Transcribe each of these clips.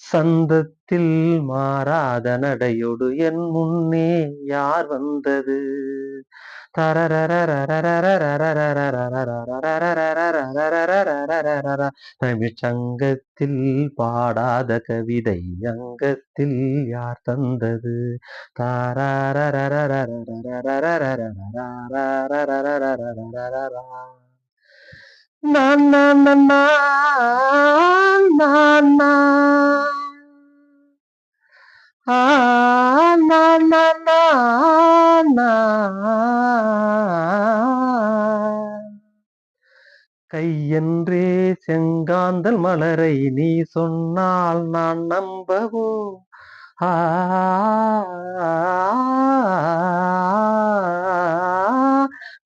சந்தத்தில் மாறாத நடையோடு என் முன்னே யார் வந்தது? தமிழ்ச்சங்கத்தில் பாடாத கவிதை அங்கத்தில் யார் தந்தது நான் நான் நான் நான் ஆ நா நா நா நா. கையன்றே செங்காந்தல் மலரை நீ சொன்னால் நான் நம்பவோ? ஆ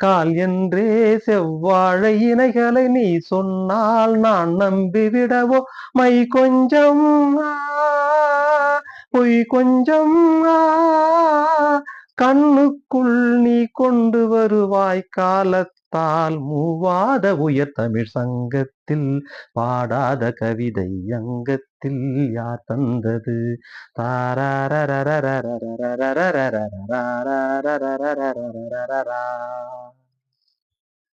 கால் என்றே செவ்வாழை இணைகளை நீ சொன்னால் நான் நம்பிவிடவோ? மை கொஞ்சம் ஆ பொய் கொஞ்சம் கண்ணுக்குள் நீ கொண்டு வருவாய் காலத்தால். மூவாத உயர் தமிழ் சங்கத்தில் பாடாத கவிதை அங்கத்தில். யார் தந்தது? தாரா